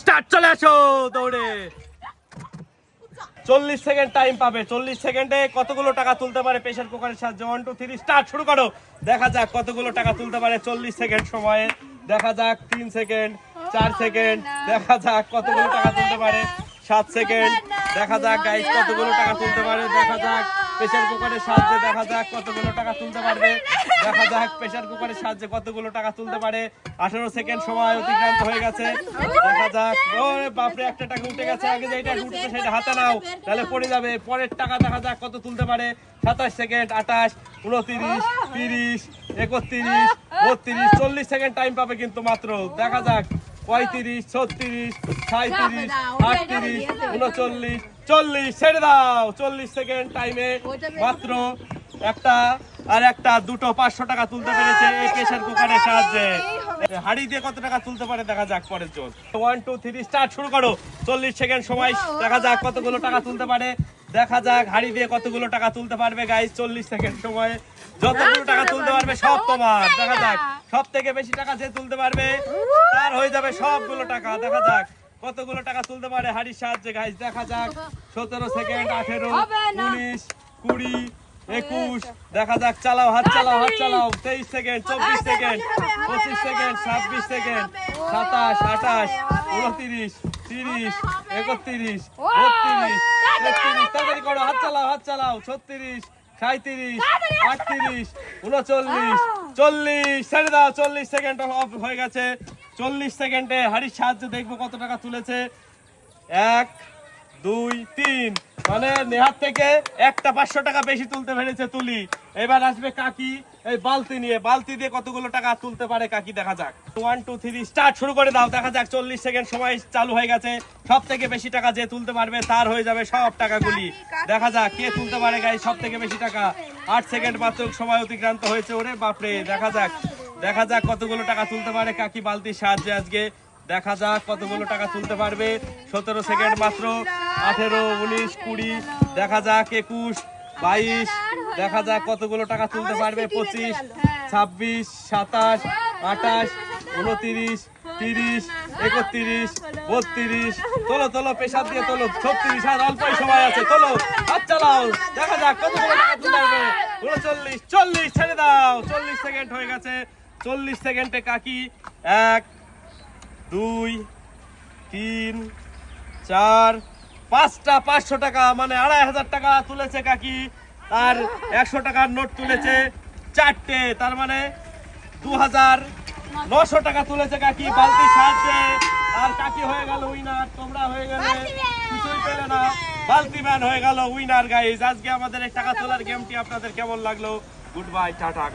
Start চলে আসো দৌড়ে। চল্লিশ সেকেন্ড টাইম পাবে। চল্লিশ সেকেন্ডে কতগুলো টাকা তুলতে পারে প্রেশার কুকারের সাহায্যে? ওয়ান টু থ্রি স্টার্ট শুরু করো। দেখা যাক কতগুলো টাকা তুলতে পারে চল্লিশ সেকেন্ড সময়ে। দেখা যাক তিন সেকেন্ড চার সেকেন্ড দেখা যাক কতগুলো টাকা তুলতে পারে সাত সেকেন্ড দেখা যাক গাইস কতগুলো টাকা তুলতে পারে, দেখা যাক প্রেশার কুকারের সাহায্যে দেখা যাক কতগুলো টাকা তুলতে পারবে। দেখা যাক প্রেসার কুকারের সাহায্যে কতগুলো টাকা তুলতে পারে। আঠারো সেকেন্ড সময় অতিক্রান্ত হয়ে গেছে। দেখা যাক। ওরে বাপরে, একটা টাকা উঠে গেছে। আগে যেটা উঠছে, সেটা হাতে নাও, তাহলে পড়ে যাবে। পরের টাকা দেখা যাক কত তুলতে পারে। সাতাশ সেকেন্ড আঠাশ, উনত্রিশ, তিরিশ, একত্রিশ, বত্রিশ, চল্লিশ সেকেন্ড টাইম পাবে কিন্তু মাত্র। দেখা যাক। পঁয়ত্রিশ, ছত্রিশ সাঁত্রিশ আটত্রিশ, উনচল্লিশ, চল্লিশ, ছেড়ে দাও। চল্লিশ সেকেন্ড টাইমে মাত্র একটা আর একটা দুটো পাঁচশো টাকা তুলতে পেরেছে এই প্রেশার কুকারের সাহায্যে। হাড়ি দিয়ে কত টাকা তুলতে পারে দেখা যাক পরের জন ওয়ান টু থ্রি স্টার্ট শুরু করো। চল্লিশ সেকেন্ড সময় দেখা যাক কতগুলো টাকা তুলতে পারে। দেখা যাক হাড়ি দিয়ে কতগুলো টাকা তুলতে পারবে গাইস চল্লিশ সেকেন্ড সময়ে। যতগুলো টাকা তুলতে পারবে সব তোমার। দেখা যাক সব থেকে বেশি টাকা যে তুলতে পারবে তার হয়ে যাবে সবগুলো টাকা। দেখা যাক কতগুলো টাকা তুলতে পারে হাড়ির সাহায্যে গাইস দেখা যাক সতেরো সেকেন্ড আঠেরো উনিশ কুড়ি একুশ দেখা যাক চালাও হাত চালাও হাত চালাও তেইশ সেকেন্ড চব্বিশ সেকেন্ড পঁচিশ সেকেন্ড ছাব্বিশ সেকেন্ড সাতাশ আঠাশ উনত্রিশ তিরিশ একত্রিশ বত্রিশ তেত্রিশ তাড়াতাড়ি করো হাত চালাও হাত চালাও ছত্রিশ সাঁত্রিশ আটত্রিশ উনচল্লিশ চল্লিশ ছেড়ে দাও চল্লিশ সেকেন্ড অফ হয়ে গেছে চল্লিশ সেকেন্ডে হাড়ির সাহায্যে দেখব কত টাকা তুলেছে এক দুই তিন মানে নেহার থেকে একটা পাঁচশো টাকা বেশি তুলতে পেরেছে তুলি। এবার আসবে কাকি, এই বালতি নিয়ে। বালতি দিয়ে কতগুলো টাকা তুলতে পারে কাকি, দেখা যাক। ওয়ান টু থ্রি স্টার্ট শুরু করে দাও, দেখা যাক চল্লিশ সেকেন্ড সময় চালু হয়ে গেছে। সব থেকে বেশি টাকা যে তুলতে পারবে তার হয়ে যাবে সব টাকাগুলি। দেখা যাক কে তুলতে পারে গাই সব থেকে বেশি টাকা। আট সেকেন্ড মাত্র সময় অতিক্রান্ত হয়েছে, ওরে বাপরে, দেখা যাক। দেখা যাক কতগুলো টাকা তুলতে পারে কাকি বালতির সাহায্যে আজকে। দেখা যাক কতগুলো টাকা তুলতে পারবে। সতেরো সেকেন্ড মাত্র, আঠেরো, উনিশ, কুড়ি, দেখা যাক, একুশ, বাইশ, দেখা যাক কতগুলো টাকা তুলতে পারবে, পঁচিশ, ছাব্বিশ, সাতাশ, আঠাশ, উনতিরিশ, তিরিশ, একত্রিশ, বত্রিশ, তোলো তোলো পেশার দিয়ে তোলো, ছত্রিশ, আর অল্পই সময় আছে, তোলো, হাত চালাও, দেখা যাক কতগুলো টাকা তুলতে পারবে, উনচল্লিশ, চল্লিশ, ছেড়ে দাও, চল্লিশ সেকেন্ড হয়ে গেছে, চল্লিশ সেকেন্ডে কাকি, এক দুই তিন চার পাঁচটা পাঁচশো টাকা মানে আড়াই হাজার টাকা তুলেছে কাকি। আর একশো টাকার নোট তুলেছে চারটে তার মানে দু হাজার নশো টাকা তুলেছে কাকি বালতি সাহায্যে। আর কাকি হয়ে গেল উইনার তোমরা হয়ে গেলে কিছুই পেলে না। বালতি ম্যান হয়ে গেল উইনার গাইজ আজকে আমাদের এই টাকা তোলার গেমটি আপনাদের কেমন লাগল? Good bye tata.